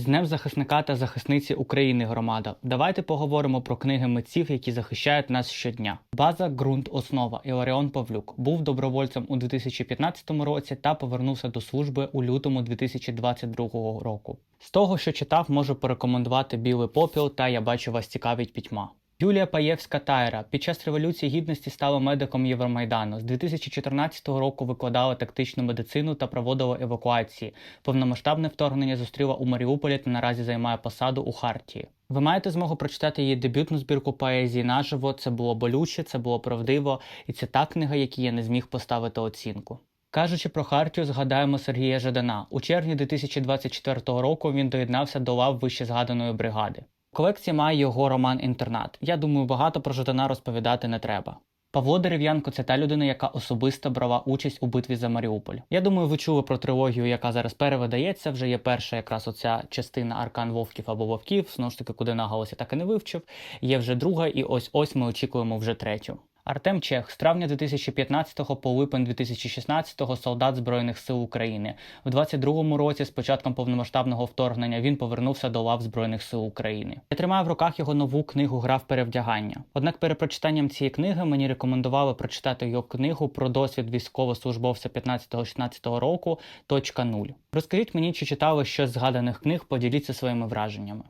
З Днем захисника та захисниці України громада. Давайте поговоримо про книги митців, які захищають нас щодня. База, ґрунт, основа. Іларіон Павлюк був добровольцем у 2015 році та повернувся до служби у лютому 2022 року. З того, що читав, можу порекомендувати Білий попіл та Я бачу вас цікавить пітьма. Юлія Паєвська Тайра під час революції гідності стала медиком Євромайдану. З 2014 року викладала тактичну медицину та проводила евакуації. Повномасштабне вторгнення зустріла у Маріуполі та наразі займає посаду у Хартії. Ви маєте змогу прочитати її дебютну збірку поезії наживо. Це було болюче, це було правдиво, і це та книга, якій я не зміг поставити оцінку. Кажучи про Хартію, згадаємо Сергія Жадана. У червні 2024 року він доєднався до лав вище згаданої бригади. В колекції має його роман Інтернат. Я думаю, багато про Жодана розповідати не треба. Павло Дерев'янко це та людина, яка особисто брала участь у битві за Маріуполь. Я думаю, ви чули про трилогію, яка зараз перевидається. Вже є перша якраз оця частина Аркан Вовків або Вовків. Знову ж таки, куди наголося, так і не вивчив. Є вже друга, і ось ось ми очікуємо вже третю. Артем Чех з травня 2015 по липень 2016 солдат Збройних сил України. У 22-му році, з початком повномасштабного вторгнення, він повернувся до лав Збройних сил України. Я тримаю в руках його нову книгу Гра в перевдягання. Однак перед прочитанням цієї книги мені рекомендували прочитати його книгу про досвід військовослужбовця 15-16 року. Точка нуль. Розкажіть мені, чи читали щось згаданих книг, поділіться своїми враженнями.